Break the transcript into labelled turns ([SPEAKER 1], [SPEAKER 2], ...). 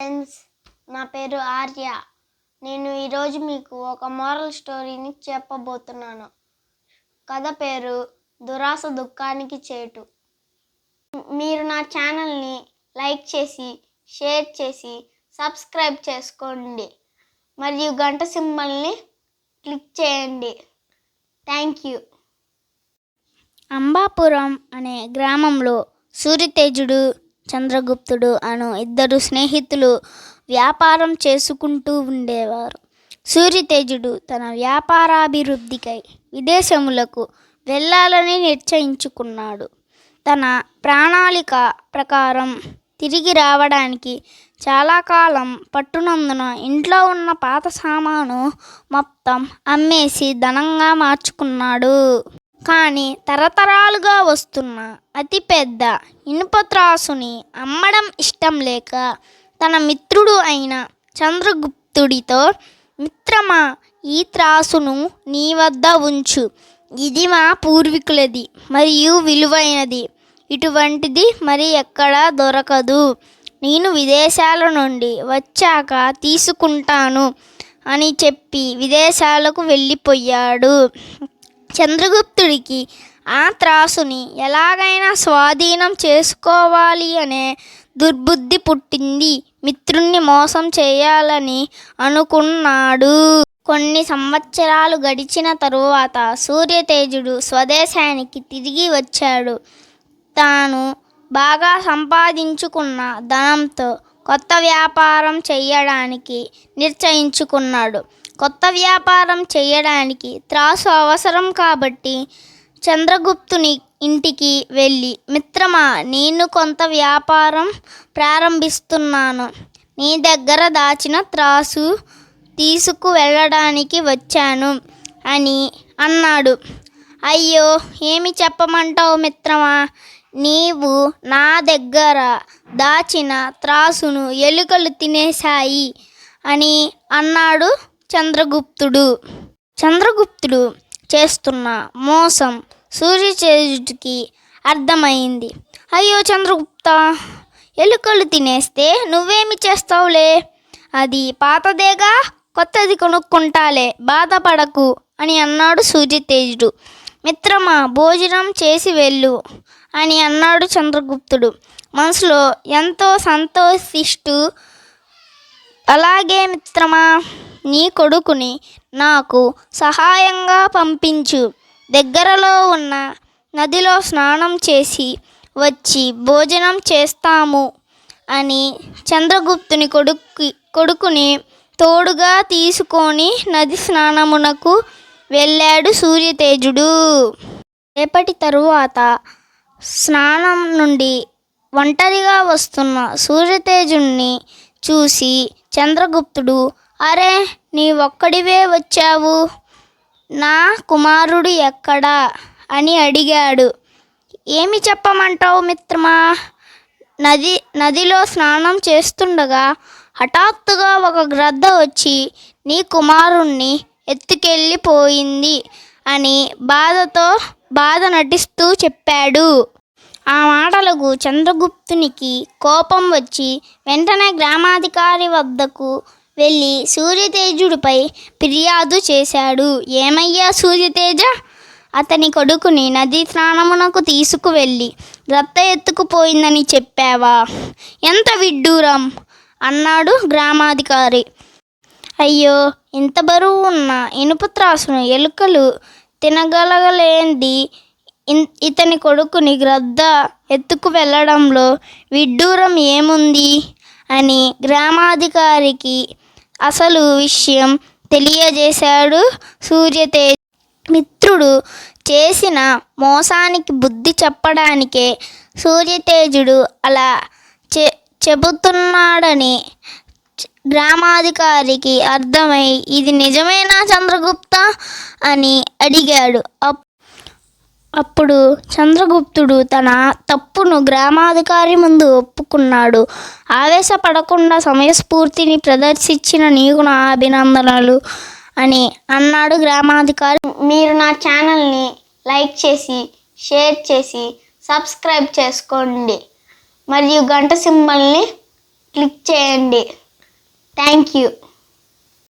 [SPEAKER 1] Friends నా పేరు ఆర్య. నేను ఈరోజు మీకు ఒక మోరల్ స్టోరీని చెప్పబోతున్నాను. కథ పేరు దురాస దుఃఖానికి చేటు. మీరు నా ఛానల్ని లైక్ చేసి షేర్ చేసి సబ్స్క్రైబ్ చేసుకోండి. మరియు గంట సింబల్ని క్లిక్ చేయండి. Thank you.
[SPEAKER 2] అంబాపురం అనే గ్రామంలో సూర్యతేజుడు చంద్రగుప్తుడు అను ఇద్దరు స్నేహితులు వ్యాపారం చేసుకుంటూ ఉండేవారు. సూర్యతేజుడు తన వ్యాపారాభివృద్ధికై విదేశములకు వెళ్ళాలని నిశ్చయించుకున్నాడు. తన ప్రణాళిక ప్రకారం తిరిగి రావడానికి చాలా కాలం పట్టునందున ఇంట్లో ఉన్న పాత సామాను మొత్తం అమ్మేసి ధనంగా మార్చుకున్నాడు. కానీ తరతరాలుగా వస్తున్న అతిపెద్ద ఇనుప త్రాసుని అమ్మడం ఇష్టం లేక తన మిత్రుడు అయిన చంద్రగుప్తుడితో మిత్రమా ఈ త్రాసును నీ వద్ద ఉంచు. ఇది మా పూర్వీకులది మరియు విలువైనది. ఇటువంటిది మరి ఎక్కడా దొరకదు. నేను విదేశాల నుండి వచ్చాక తీసుకుంటాను అని చెప్పి విదేశాలకు వెళ్ళిపోయాడు. చంద్రగుప్తుడికి ఆ త్రాసుని ఎలాగైనా స్వాధీనం చేసుకోవాలి అనే దుర్బుద్ధి పుట్టింది. మిత్రుణ్ణి మోసం చేయాలని అనుకున్నాడు. కొన్ని సంవత్సరాలు గడిచిన తరువాత సూర్యతేజుడు స్వదేశానికి తిరిగి వచ్చాడు. తాను బాగా సంపాదించుకున్న ధనంతో కొత్త వ్యాపారం చేయడానికి నిశ్చయించుకున్నాడు కొత్త వ్యాపారం చేయడానికి త్రాసు అవసరం కాబట్టి చంద్రగుప్తుని ఇంటికి వెళ్ళి మిత్రమా నేను కొంత వ్యాపారం ప్రారంభిస్తున్నాను. నీ దగ్గర దాచిన త్రాసు తీసుకు వెళ్ళడానికి వచ్చాను అని అన్నాడు. అయ్యో ఏమి చెప్పమంటావు మిత్రమా? నీవు నా దగ్గర దాచిన త్రాసును ఎలుకలు తినేశాయి అని అన్నాడు చంద్రగుప్తుడు. చంద్రగుప్తుడు చేస్తున్న మోసం సూర్యచేజుడికి అర్థమైంది. అయ్యో చంద్రగుప్త ఎలుకలు తినేస్తే నువ్వేమి చేస్తావులే? అది పాతదేగా? కొత్తది కొనుక్కుంటాలే బాధపడకు అని అన్నాడు సూర్యతేజుడు. మిత్రమా భోజనం చేసి వెళ్ళు. అని అన్నాడు చంద్రగుప్తుడు. మనసులో ఎంతో సంతోషిస్తూ అలాగే మిత్రమా నీ కొడుకుని నాకు సహాయంగా పంపించు. దగ్గరలో ఉన్న నదిలో స్నానం చేసి వచ్చి భోజనం చేస్తాము అని చంద్రగుప్తుని కొడుకు కొడుకుని తోడుగా తీసుకొని నది స్నానమునకు వెళ్ళాడు సూర్యతేజుడు. రేపటి తరువాత స్నానం నుండి ఒంటరిగా వస్తున్న సూర్యతేజుణ్ణి చూసి చంద్రగుప్తుడు అరే నీ ఒక్కడివే వచ్చావు? నా కుమారుడు ఎక్కడా? అని అడిగాడు. ఏమి చెప్పమంటావు మిత్రమా? నది నదిలో స్నానం చేస్తుండగా హఠాత్తుగా ఒక గ్రద్ద వచ్చి నీ కుమారుణ్ణి ఎత్తుకెళ్ళిపోయింది అని బాధతో బాధ నటిస్తూ చెప్పాడు. ఆ మాటలకు చంద్రగుప్తునికి కోపం వచ్చి వెంటనే గ్రామాధికారి వద్దకు వెళ్ళి సూర్యతేజుడిపై ఫిర్యాదు చేశాడు. ఏమయ్యా సూర్యతేజ? అతని కొడుకుని నదీ స్నానమునకు తీసుకువెళ్ళి రత్త ఎత్తుకుపోయిందని చెప్పావా? ఎంత విడ్డూరం! అన్నాడు గ్రామాధికారి. అయ్యో ఇంత బరువు ఉన్న ఇనుప త్రాసును ఎలుకలు తినగలగలేంది. ఇతని కొడుకుని గ్రద్ద ఎత్తుకు వెళ్ళడంలో విడ్డూరం ఏముంది? అని గ్రామాధికారికి అసలు విషయం తెలియజేశాడు సూర్యతేజ్. మిత్రుడు చేసిన మోసానికి బుద్ధి చెప్పడానికే సూర్యతేజుడు అలా చె చెబుతున్నాడని గ్రామాధికారికి అర్థమై ఇది నిజమేనా చంద్రగుప్త? అని అడిగాడు. అప్- అప్పుడు చంద్రగుప్తుడు తన తప్పును గ్రామాధికారి ముందు ఒప్పుకున్నాడు. ఆవేశపడకుండా సమయస్ఫూర్తిని ప్రదర్శించిన నీకు నా అభినందనలు అని అన్నాడు గ్రామాధికారి.
[SPEAKER 1] మీరు నా ఛానల్ని లైక్ చేసి షేర్ చేసి సబ్స్క్రైబ్ చేసుకోండి. మరియు గంట సింబల్ని క్లిక్ చేయండి. Thank you